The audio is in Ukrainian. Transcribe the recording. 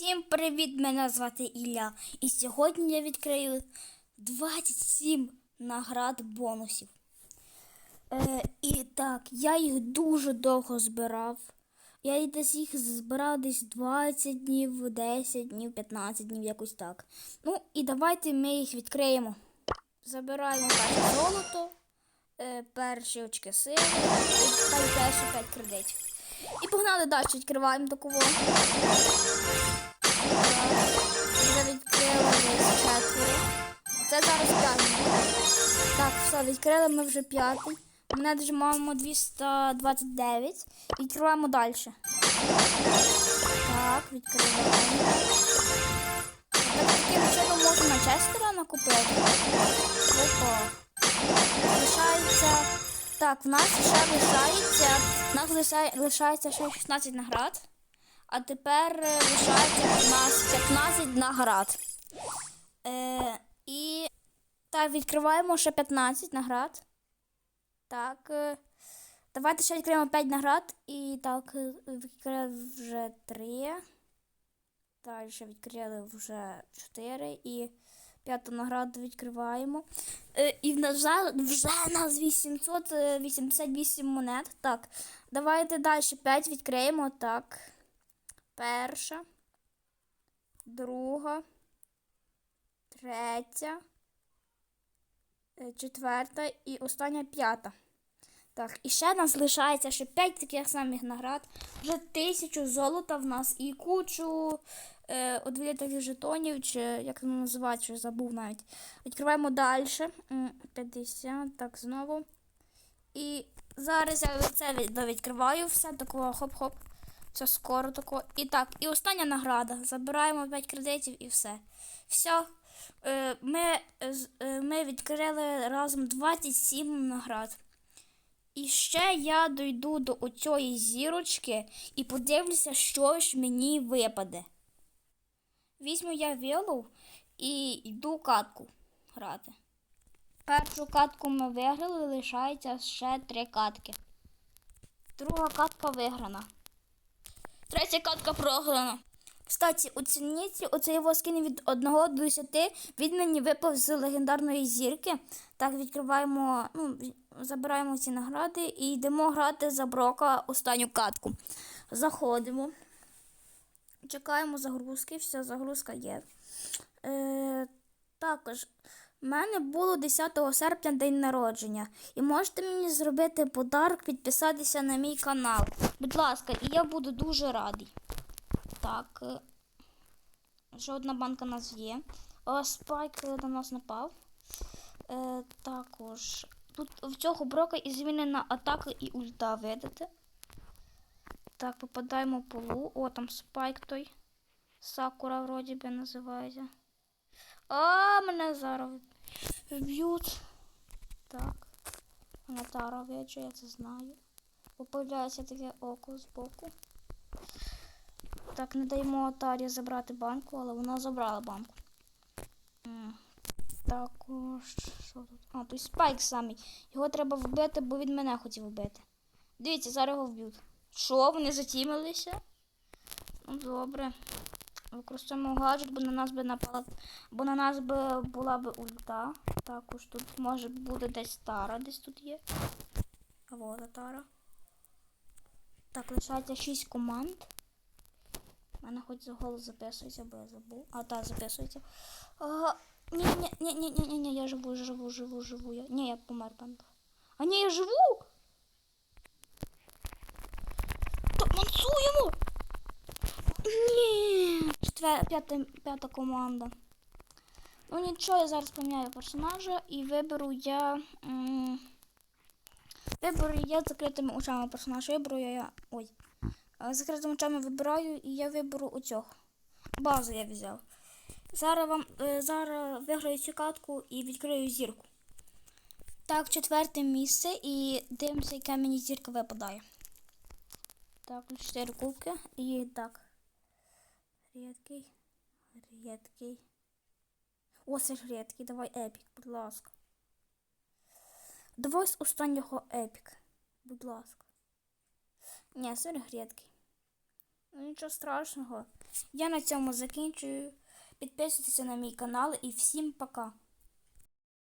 Всім привіт! Мене звати Ілля. І сьогодні я відкрию 27 наград бонусів. Е, і так, я їх дуже довго збирав. Я десь їх збирав десь 20 днів, 10 днів, 15 днів, якось так. Ну і давайте ми їх відкриємо. Забираємо перше золото, е, перші очки сили та й перші 5 кредитів. І погнали далі, відкриваємо такого. Відкрили четверо. Це зараз п'ятий. Так, все, відкрили ми вже п'ятий. У мене вже маємо 229. Відкриваємо далі. Так, відкриваємо. Так, таким чином можна Манчестера накупити. Опа. Лишається. Так, в нас ще лишається. В нас лишається ще 16 наград. А тепер е, лишається у нас 15 наград. Е, і так, відкриваємо ще 15 наград. Так. Е, давайте ще відкриємо 5 наград. І так, е, відкрили вже 3. Далі відкрили вже 4. І п'яту награду відкриваємо. Е, і в нас вже, вже нас 888 монет. Так, давайте далі 5 відкриємо. Так. Перша, друга, третя, е, четверта і остання п'ята. Так, і ще нас лишається ще 5 таких самих наград. Вже тисячу золота в нас і кучу е, одвілітих жетонів, чи як воно називається, що забув навіть. Відкриваємо далі. 50, так, знову. І зараз я це довідкриваю все, такого хоп-хоп. Все скоро тако. І так, і остання награда. Забираємо 5 кредитів і все. Все. Ми, е, е, ми відкрили разом 27 наград. І ще я дойду до оцієї зірочки і подивлюся, що ж мені випаде. Візьму я вілу і йду катку грати. Першу катку ми виграли, лишається ще три катки. Друга катка виграна. Третя катка програна. Кстати, оцініть оцей його скин від 1 до 10. Він мені випав з легендарної зірки. Так, відкриваємо, ну, забираємо ці награди і йдемо грати за Брока останню катку. Заходимо. Чекаємо загрузки, все, загрузка є. Е, також, в мене було 10 серпня день народження. І можете мені зробити подарок, підписатися на мій канал. Будь ласка, і я буду дуже радий. Так. е, Ще одна банка у нас є. О, спайк е, на нас напав. Е, також. Тут в цього брока і змінена атака і ульта, видите? Так, попадаємо в полу. О, там спайк той. Сакура вроді би називається. А, мене зараз вб'ють. Так. Мене Тара вече, я це знаю. Появляється таке око збоку. Так, не даємо Тарі забрати банку, але вона забрала банку. Також. Що тут? А, той спайк самий. Його треба вбити, бо він мене хотів вбити. Дивіться, зараз його вб'ють. Що, вони затімилися? Ну, добре. Використовуємо гаджет, бо на нас би напала. Бо на нас би була би ульта. Також тут може буде десь тара, десь тут є. А вот тара. Так, лишається 6 команд. У мене хоч за голос записується, бо я забув. А, так, записується. А, ні, ні, ні, ні, ні, ні, я живу, живу, живу, живу. Я... Ні, я помер, певно. А ні, я живу! Мансуємо! Ні! П'ята, п'ята команда. Ну нічого, я зараз поміняю персонажа і виберу я. М... Виберу я закритими очами персонажа. Виберу я. Ой. Е, закритими очами вибираю і я виберу оцього. Базу я взяв. Зараз вам е, зараз виграю цю катку і відкрию зірку. Так, четверте місце і дивимося, яка мені зірка випадає. Так, 4 кубки і так. Рідкий. Рідкий. О, це ж рідкий. Давай епік, будь ласка. Давай з останнього епік. Будь ласка. Ні, це рідкий. Ну нічого страшного. Я на цьому закінчую. Підписуйтеся на мій канал і всім пока.